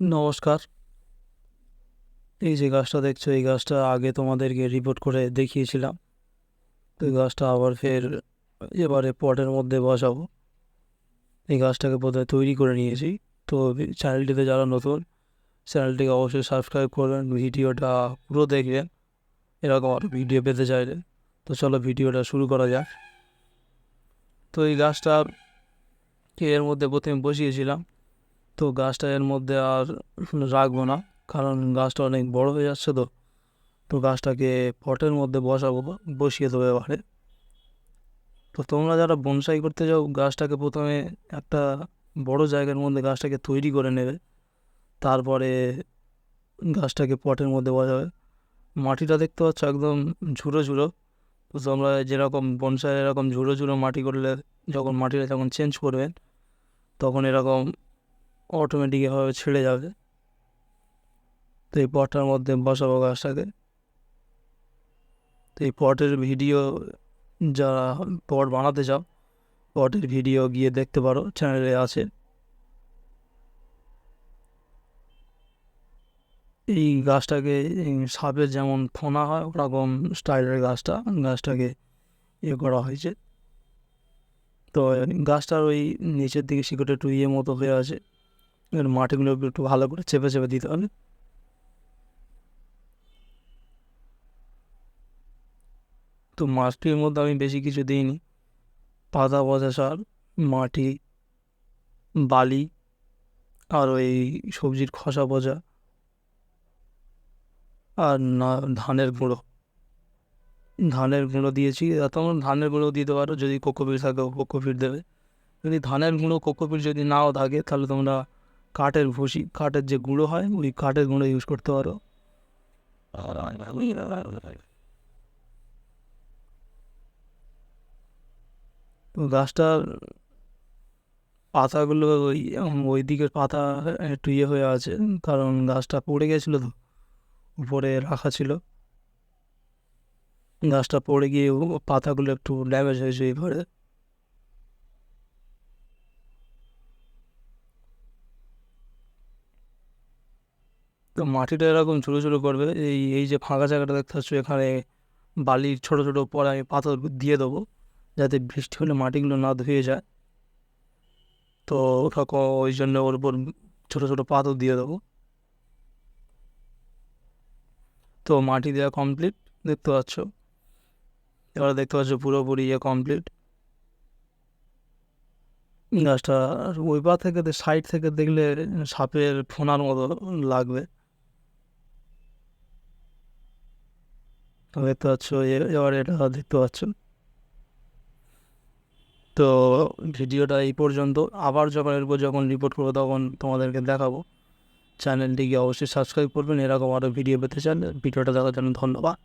নমস্কার। এই যে গাছটা দেখছ, এই গাছটা আগে তোমাদেরকে রিপোর্ট করে দেখিয়েছিলাম। তো এই গাছটা আবার ফের এবারে পটের মধ্যে বসাবো। এই গাছটাকে প্রথমে তৈরি করে নিয়েছি। তো চ্যানেলটিতে যারা নতুন, চ্যানেলটিকে অবশ্যই সাবস্ক্রাইব করবেন, ভিডিওটা পুরো দেখবেন। এরকম আরও ভিডিও পেতে চাইলে। তো চলো ভিডিওটা শুরু করা যাক। তো এই গাছটা এর মধ্যে প্রথমে বসিয়েছিলাম। তো গাছটা এর মধ্যে আর রাখব না, কারণ গাছটা অনেক বড় হয়ে যাচ্ছে তো। তো গাছটাকে পটের মধ্যে বসাবো, বসিয়ে দেবো এবারে। তো তোমরা যারা বনসাই করতে যাও, গাছটাকে প্রথমে একটা বড় জায়গার মধ্যে গাছটাকে তৈরি করে নেবে। তারপরে গাছটাকে পটের মধ্যে বসাবে। মাটিটা দেখতে পাচ্ছ একদম ঝুড়ো ঝুড়ো তো তোমরা যেরকম বনসাই এরকম ঝুড়ো ঝুড়ো মাটি করলে, যখন মাটিটা যখন চেঞ্জ করবেন, তখন এরকম অটোমেটিক এভাবে ছেড়ে যাবে। তো এই পটটার মধ্যে বসাবো গাছটাকে। তো এই পটের ভিডিও যারা পট বানাতে চাও, পটের ভিডিও গিয়ে দেখতে পারো, চ্যানেলে আছে। এই গাছটাকে সাপের যেমন ফোনা হয়, ওরকম স্টাইলের গাছটা, গাছটাকে ইয়ে করা হয়েছে। তো গাছটার ওই নিচের দিকে শিকড়টা একটু ইয়ে মতো হয়ে আছে। মাটিগুলো একটু ভালো করে চেপে চেপে দিতে হবে। তো মাছটির মধ্যে আমি বেশি কিছু দিইনি। পাতা, পচা সার, মাটি, বালি আর ওই সবজির খসা পচা আর না, ধানের গুঁড়ো। ধানের গুঁড়ো দিয়েছি। তোমরা ধানের গুঁড়ো দিতে পারো যদি কোকোপিট থাকে কোকোপিট দেবে। যদি ধানের গুঁড়ো কোকোপিট যদি নাও থাকে তাহলে তোমরা কাঠের ভুসি, কাঠের যে গুঁড়ো হয়, ওই কাঠের গুঁড়ো ইউজ করতে পারো। তো গাছটার পাতাগুলো ওই ওই দিকের পাতা একটু ইয়ে হয়ে আছে, কারণ গাছটা পড়ে গেছিল তো, উপরে রাখা ছিল। গাছটা পড়ে গিয়ে পাতাগুলো একটু ড্যামেজ হয়েছে এবারে। তো মাটিটা এরকম ছোটো ছোটো করবে, এই এই যে ফাঁকা জায়গাটা দেখতে পাচ্ছ, এখানে বালির ছোটো ছোটো পরে আমি পাথর দিয়ে দেবো, যাতে বৃষ্টি হলে মাটিগুলো না ধুয়ে যায়। তো ওটা ক- ওই জন্য ওর উপর ছোটো ছোটো পাথর দিয়ে দেবো। তো মাটি দেওয়া কমপ্লিট দেখতে পাচ্ছ? এবার দেখতে পাচ্ছ পুরোপুরি ইয়ে কমপ্লিট গাছটা ওই পা থেকে সাইড থেকে দেখলে সাপের ফোনার মতো লাগবে। দেখতে এ- এবার এটা দেখতে পাচ্ছ তো ভিডিওটা এই পর্যন্ত। আবার যখন এরপর যখন রিপোর্ট করব, তখন তোমাদেরকে দেখাবো। চ্যানেলটিকে অবশ্যই সাবস্ক্রাইব করবেন। এরকম আরও ভিডিও পেতে চান ভিডিওটা দেখার জন্য ধন্যবাদ।